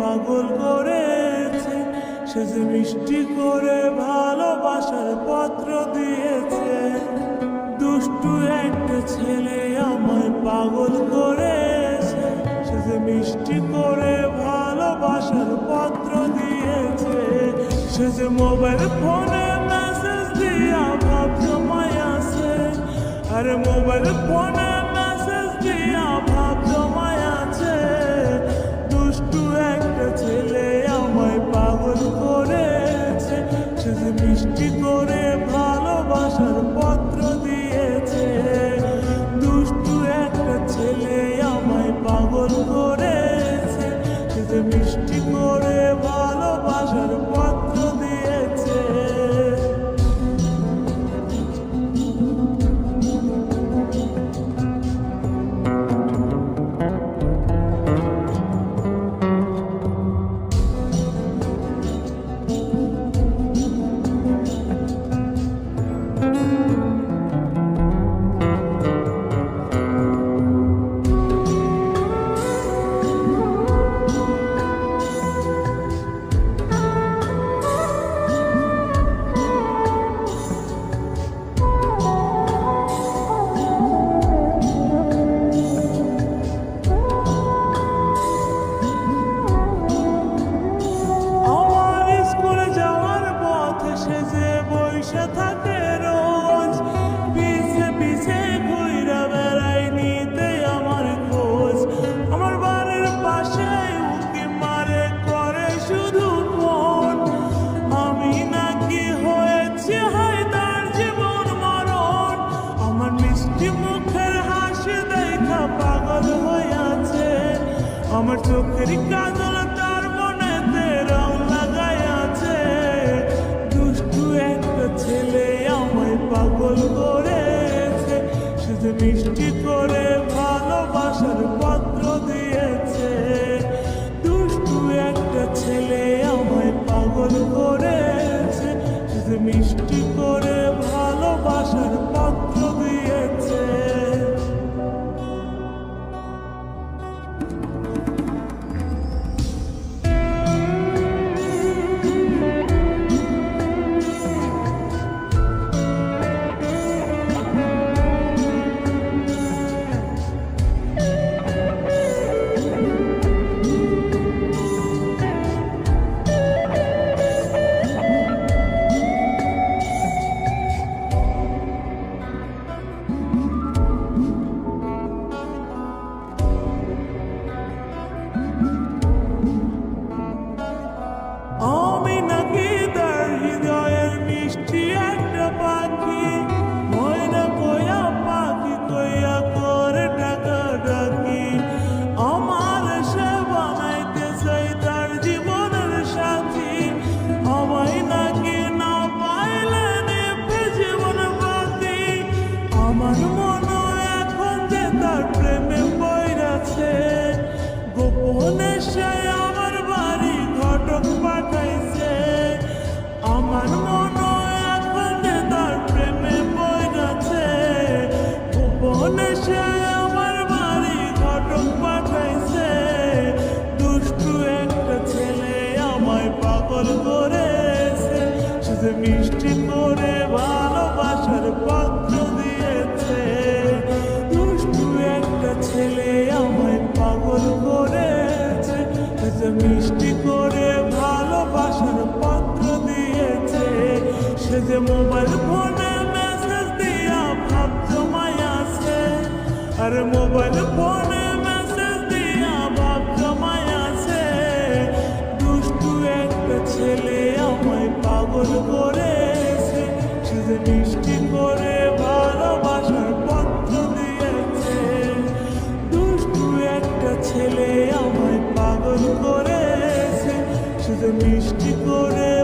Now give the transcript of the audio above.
পাগল করেছে, সে যে মিষ্টি করে ভালোবাসার পত্র দিয়েছে। দুষ্টু একটা ছেলে আমায় পাগল করেছে, সে যে মিষ্টি করে ভালোবাসার পত্র দিয়েছে। সে যে মোবাইল ফোনে মেসেজ দিয়া ভাব জমাই আছে আরে মোবাইল ফোনে মেসেজ দিয়া আমার চোখের কাজল তার মনেতে রং লাগাই আছে। দুষ্টু একটা ছেলে আমায় পাগল করেছে। যে মিষ্টি করে ভালোবাসার পত্র দিয়েছে। দুষ্টু একটা ছেলে আমায় পাগল করেছে। যে মিষ্টি করে ভালোবাসার আমায় করেছে যে মিষ্টি করে ভালোবাসার পত্র দিয়েছে। দুষ্টু একটা ছেলে আমায় পাগল করেছে যে মিষ্টি করে ভালোবাসার পত্র দিয়েছে। সে যে মোবাইল ফোনে মেসেজ দিয়া ভাব জমাই আছে আর মোবাইল ফোনে মিষ্টি করে